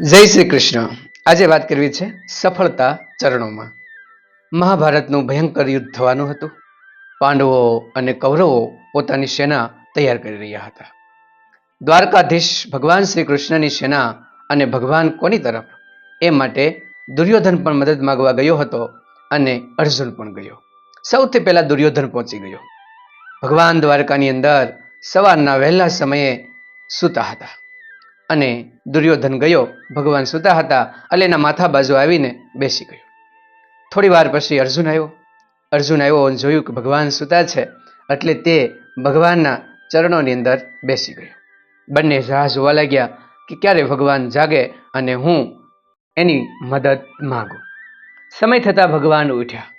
જય શ્રી કૃષ્ણ. આજે વાત કરવી છે સફળતા ચરણોમાં. મહાભારતનું ભયંકર યુદ્ધ થવાનું હતું. પાંડવો અને કૌરવો પોતાની સેના તૈયાર કરી રહ્યા હતા. દ્વારકાધીશ ભગવાન શ્રી કૃષ્ણની સેના અને ભગવાન કોની તરફ? એ માટે દુર્યોધન પણ મદદ માગવા ગયો હતો અને અર્જુન પણ ગયો. સૌથી પહેલા દુર્યોધન પહોંચી ગયો. ભગવાન દ્વારકાની અંદર સવારના વહેલા સમયે સૂતા હતા. અને દુર્યોધન ગયો, ભગવાન સૂતા હતા એટલે એના માથા બાજુ આવીને બેસી ગયો. થોડી વાર પછી અર્જુન આવ્યો. અર્જુન આવ્યો અને જોયું કે ભગવાન સૂતા છે, એટલે તે ભગવાનના ચરણોની અંદર બેસી ગયો. બંને રાહ જોવા લાગ્યા કે ક્યારે ભગવાન જાગે અને હું એની મદદ માગું. સમય થતાં ભગવાન ઉઠ્યા.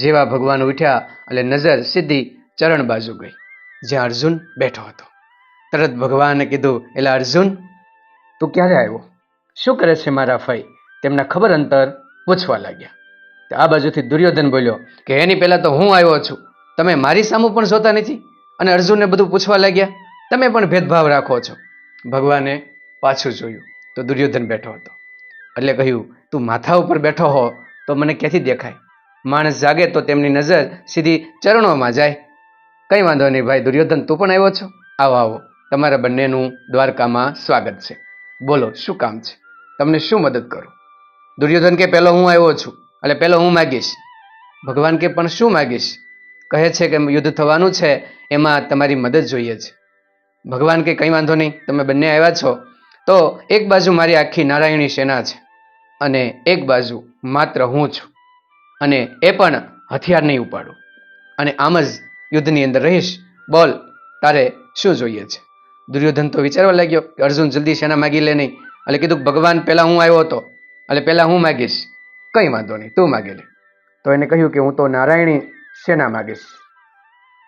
જેવા ભગવાન ઉઠ્યા, એટલે નજર સીધી ચરણ બાજુ ગઈ, જ્યાં અર્જુન બેઠો હતો. તરત ભગવાને કીધું, એલા અર્જુન તું ક્યારે આવ્યો? શું કરે છે મારા ફઈ? તેમના ખબર અંતર પૂછવા લાગ્યા. આ બાજુથી દુર્યોધન બોલ્યો કે એની પહેલાં તો હું આવ્યો છું. તમે મારી સામું પણ જોતા નથી? અને અર્જુનને બધું પૂછવા લાગ્યા? તમે પણ ભેદભાવ રાખો છો. ભગવાને પાછું જોયું. તો દુર્યોધન બેઠો હતો. એટલે કહ્યું તું માથા ઉપર બેઠો હો તો મને ક્યાંથી દેખાય? માણસ જાગે તો તેમની નજર સીધી ચરણોમાં જાય. કંઈ વાંધો નહીં ભાઈ દુર્યોધન તું પણ આવ્યો છો? આવો આવો. તમારા બંનેનું દ્વારકામાં સ્વાગત છે. બોલો, શું કામ છે? તમને શું મદદ કરું? દુર્યોધન કે, પહેલો હું આવ્યો છું, એટલે પહેલો હું માગીશ. ભગવાન કે, પણ શું માગીશ? કહે છે કે, યુદ્ધ થવાનું છે, એમાં તમારી મદદ જોઈએ છે. ભગવાન કે, કંઈ વાંધો નહીં, તમે બંને આવ્યા છો, તો એક બાજુ મારી આખી નારાયણી સેના છે અને એક બાજુ માત્ર હું છું અને એ પણ હથિયાર નહીં ઉપાડું. અને આમ જ યુદ્ધની અંદર રહીશ. બોલ, તારે શું જોઈએ છે? દુર્યોધન તો વિચારવા લાગ્યો કે અર્જુન જલ્દી સેના માગી લે નહીં. એટલે કીધું, ભગવાન, પહેલાં હું આવ્યો હતો. એટલે પહેલાં હું માગીશ. કંઈ વાંધો નહીં, તું માગી લે. તો એને કહ્યું કે, હું તો નારાયણી સેના માગીશ?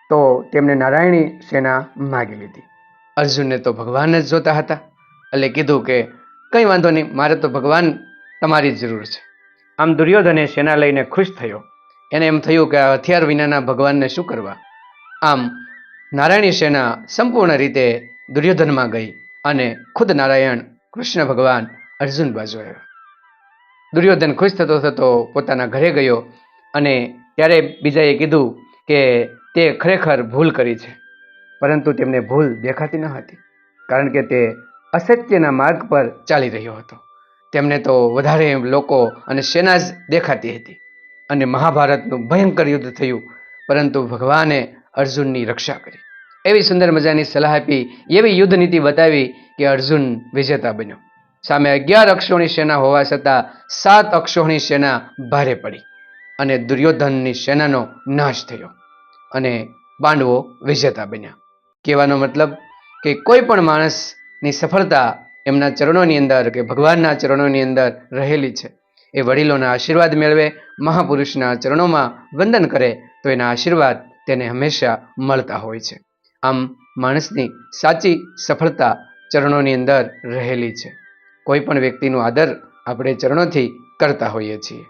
તો તેમણે નારાયણી સેના માગી લીધી. અર્જુનને તો ભગવાન જ જોતા હતા. એટલે કીધું કે, કંઈ વાંધો નહીં, મારે તો ભગવાન તમારી જ જરૂર છે. આમ દુર્યોધને સેના લઈને ખુશ થયો. એને એમ થયું કે, આ હથિયાર વિનાના ભગવાનને શું કરવા? આમ નારાયણી સેના સંપૂર્ણ રીતે દુર્યોધનમાં ગઈ અને ખુદ નારાયણ કૃષ્ણ ભગવાન અર્જુન બાજુ આવ્યો. દુર્યોધન ખુશ થતો થતો પોતાના ઘરે ગયો અને ત્યારે બીજાએ કીધું કે તે ખરેખર ભૂલ કરી છે, પરંતુ તેમને ભૂલ દેખાતી ન હતી, કારણ કે તે અસત્યના માર્ગ પર ચાલી રહ્યો હતો. તેમને તો વધારે લોકો અને સેના જ દેખાતી હતી અને મહાભારતનું ભયંકર યુદ્ધ થયું, પરંતુ ભગવાને અર્જુનની રક્ષા કરી. એવી સુંદર મજાની સલાહ આપી, એવી યુદ્ધ નીતિ બતાવી કે અર્જુન વિજેતા બન્યો. સામે અગિયાર અક્ષોની સેના હોવા છતાં સાત અક્ષોની સેના ભારે પડી અને દુર્યોધનની સેનાનો નાશ થયો અને પાંડવો વિજેતા બન્યા. કહેવાનો મતલબ કે કોઈ પણ માણસની સફળતા એમના ચરણોની અંદર કે ભગવાનના ચરણોની અંદર રહેલી છે. એ વડીલોના આશીર્વાદ મેળવે, મહાપુરુષના ચરણોમાં વંદન કરે તો એના આશીર્વાદ તેને હંમેશા મળતા હોય છે. આમ માણસની સાચી સફળતા ચરણોની અંદર રહેલી છે. કોઈ પણ વ્યક્તિનો આદર આપણે ચરણોથી કરતા હોઈએ છીએ.